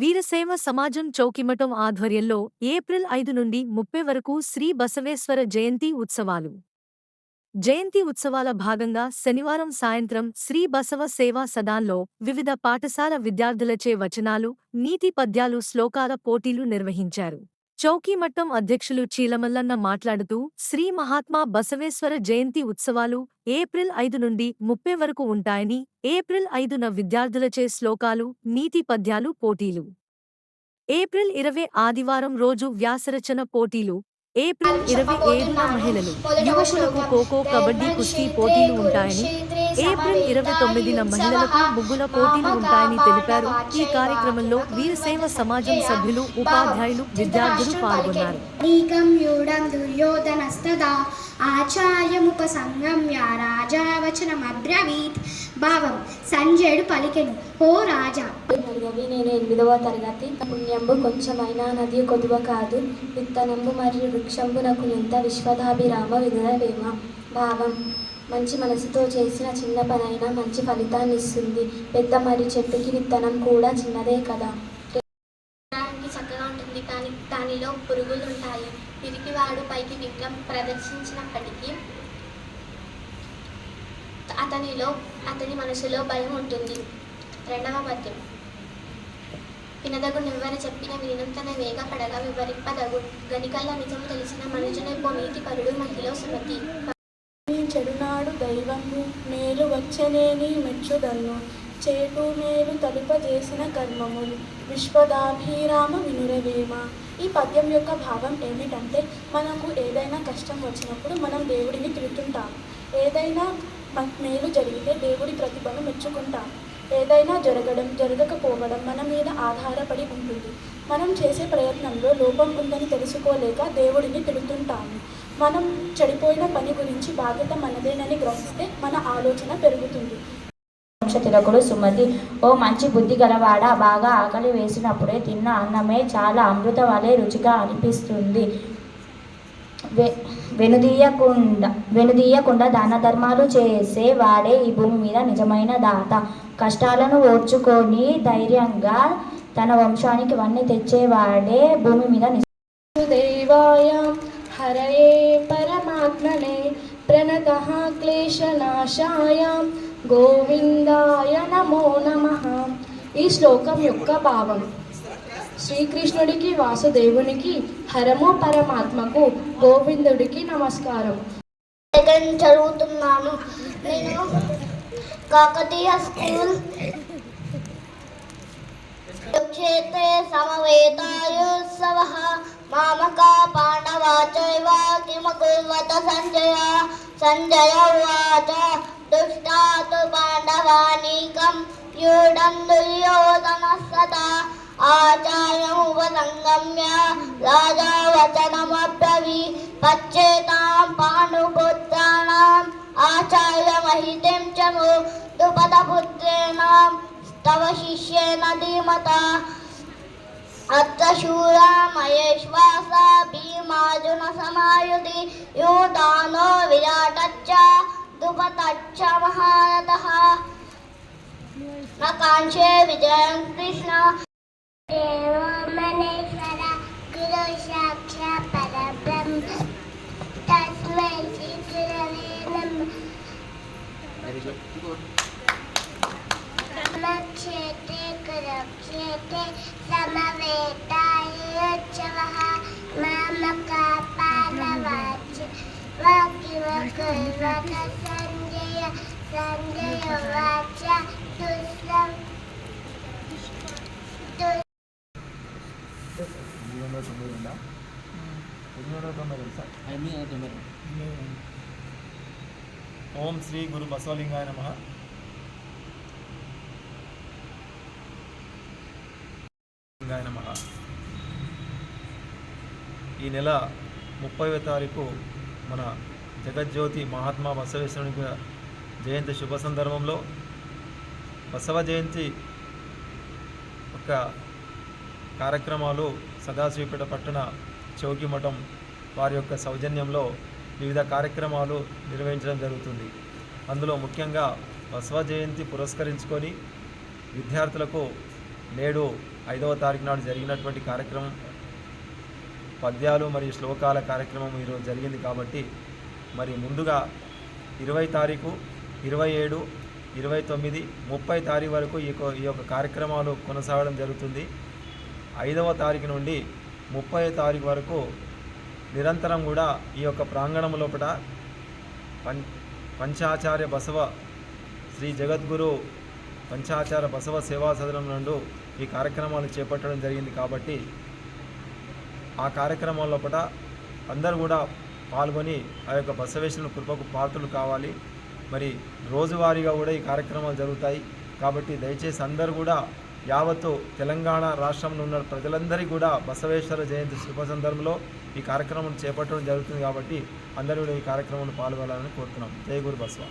వీరసేవ సమాజం చౌకిమఠం ఆధ్వర్యంలో ఏప్రిల్ ఐదు నుండి ముప్పై వరకు శ్రీ బసవేశ్వర జయంతి ఉత్సవాలు. జయంతి ఉత్సవాల భాగంగా శనివారం సాయంత్రం శ్రీ బసవ సేవా సదాన్లో వివిధ పాఠశాల విద్యార్థులచే వచనాలు నీతి పద్యాలు శ్లోకాల పోటీలు నిర్వహించారు. చౌకీమట్టం అధ్యక్షులు చీలమల్లన్న మాట్లాడుతూ శ్రీ మహాత్మా బసవేశ్వర జయంతి ఉత్సవాలు ఏప్రిల్ ఐదు నుండి ముప్పై వరకు ఉంటాయని ఏప్రిల్ ఐదున విద్యార్థులచే శ్లోకాలు నీతి పద్యాలు పోటీలు. ఏప్రిల్ ఇరవై ఆదివారం రోజు వ్యాసరచన పోటీలు. ఏప్రిల్ ఇరవై ఏడున మహిళలు యువకులకు ఖోఖో కబడ్డీ కుస్తీ పోటీలు ఉంటాయని ఏప్రిల్ ఇరవై తొమ్మిదిన మహిళలకు ముగ్గుల పోటీలు ఉంటాయని తెలిపారు. ఈ కార్యక్రమంలో వీరసేవ సమాజం సభ్యులు ఉపాధ్యాయులు విద్యార్థులు పాల్గొన్నారు. నీకం యూఢం దుర్యోధనస్తదా ఆచార్యముపసంగమ్య రాజా వచనమబ్రవీత్ భావం సంజయుడు పలికెను. ఓ రాజా! నేను ఎనిమిదవ తరగతి. పుణ్యంబు కొంచెమైనా నది కొదువ కాదు. విత్తనంబు మరియు వృక్షంబునకు ఎంత విశ్వదాభిరామ వినురవేమ భావం మంచి మనసుతో చేసిన చిన్న పనైనా మంచి ఫలితాన్ని ఇస్తుంది. పెద్ద మరి చెట్టుకి విత్తనం కూడా చిన్నదే కదా. చక్కగా ఉంటుంది కానీ దానిలో పురుగులు ఉంటాయి. పిరికివాడు పైకి విఘ్నం ప్రదర్శించినప్పటికీ అతనిలో అతని మనసులో భయం ఉంటుంది. రెండవ పద్యం. వినదగు నివ్వర చెప్పిన వినం తన వేగపడగా వివరింపదగు. గనికల్ల నిజం తెలిసిన మనుజుని నీతి పరుడు మహిళ సుమతి. చెడునాడు దైవము మేలు వచ్చనేని మెచ్చుదన్ను. చేటు మేలు తలుపజేసిన కర్మములు విశ్వదాభిరామ వినురవేమ. ఈ పద్యం యొక్క భావం ఏమిటంటే మనకు ఏదైనా కష్టం వచ్చినప్పుడు మనం దేవుడిని తిరుగుతుంటాం ఏదైనా మ- మేలు జరిగితే దేవుడి ప్రతిభను మెచ్చుకుంటాం ఏదైనా జరగడం జరగకపోవడం మన మీద ఆధారపడి ఉంటుంది. మనం చేసే ప్రయత్నంలో లోపం ఉందని తెలుసుకోలేక దేవుడిని తిడుతుంటాము మనం చెడిపోయిన పని గురించి బాధ్యత మనదేనని గ్రహిస్తే మన ఆలోచన పెరుగుతుంది. వంశతిలకుడు సుమతి ఓ మంచి బుద్ధి గలవాడ? బాగా ఆకలి వేసినప్పుడే తిన్న అన్నమే చాలా అమృత వలె రుచిగా అనిపిస్తుంది. వె వెనుదీయకుండా వెనుదీయకుండా దాన ధర్మాలు చేసే వాడే ఈ భూమి మీద నిజమైన దాత. కష్టాలను ఓర్చుకొని ధైర్యంగా తన వంశానికి వన్నీ తెచ్చేవాడే భూమి మీద నిజ దేవాయ హరయే పరమాత్మనే ప్రణత క్లేశనాశాయ గోవిందాయ నమో నమ ఈ శ్లోకం యొక్క భావం. శ్రీకృష్ణుడికి వాసుదేవునికి హరము పరమాత్మకు గోవిందుడికి నమస్కారం. చదువుతున్నాను. నేను కాకతీయ స్కూల్ క్షేత్రే సమవేతాయోత్సవ. మామకా कुर्वत सञ्जय सञ्जय उवाच दुष्टा तु पाण्डवानीकं व्यूढं दुर्योधनस्तथा आचार्यमुपसङ्गम्य राजा वचनमब्रवी पच्येतां पाण्डुपुत्राणाम् आचार्यमहितिं च मो द्रुपदपुत्रेणां तव शिष्येन धीमता अत्र शूरं महे श्वासा भीमार्जुनसमायुधि विराटच्च दुपतच्च महानतः। न काङ्क्षे विजयं कृष्णेश्वर පිනට සමවේදාය චවහ මාමකපාලවාච වාකිව කල්වක සංජය සංජය වාච දුස්සම් తొమ్మిది తొమ్మిది ఉందా ఎనిమిది వందల తొంభై తెలుసా ఎనిమిది వందల తొంభై ఓం శ్రీ గురు బసవలింగాయ నమ ఈ నెల ముప్పైవ తారీఖు మన జగజ్యోతి మహాత్మా బసవేశ్వరుని జయంతి శుభ సందర్భంలో. బసవ జయంతి యొక్క కార్యక్రమాలు సదాశివపేట పట్టణ చౌకి మఠం వారి యొక్క సౌజన్యంలో వివిధ కార్యక్రమాలు నిర్వహించడం జరుగుతుంది. అందులో ముఖ్యంగా బసవ జయంతి పురస్కరించుకొని విద్యార్థులకు నేడు ఐదవ తారీఖు నాడు జరిగినటువంటి కార్యక్రమం పద్యాలు మరియు శ్లోకాల కార్యక్రమం ఈరోజు జరిగింది కాబట్టి మరి ముందుగా ఇరవై తారీఖు ఇరవై ఏడు ఇరవై తొమ్మిది ముప్పై తారీఖు వరకు ఈ ఈ యొక్క కార్యక్రమాలు కొనసాగడం జరుగుతుంది. ఐదవ తారీఖు నుండి ముప్పై తారీఖు వరకు నిరంతరం కూడా ఈ యొక్క ప్రాంగణం లోపల పం పంచాచార్య బసవ శ్రీ జగద్గురు పంచాచార్య బసవ సేవా సదనం నుండి ఈ కార్యక్రమాలు చేపట్టడం జరిగింది కాబట్టి ఆ కార్యక్రమం లోపల అందరూ కూడా పాల్గొని ఆ యొక్క బసవేశ్వరుని కృపకు పాత్రలు కావాలి. మరి రోజువారీగా కూడా ఈ కార్యక్రమాలు జరుగుతాయి. కాబట్టి దయచేసి అందరూ కూడా యావత్తు తెలంగాణ రాష్ట్రంలో ఉన్న ప్రజలందరికీ కూడా బసవేశ్వర జయంతి శుభ సందర్భంలో ఈ కార్యక్రమం చేపట్టడం జరుగుతుంది కాబట్టి అందరూ కూడా ఈ కార్యక్రమంలో పాల్గొనాలని కోరుతున్నాం. జై గురు బసవ.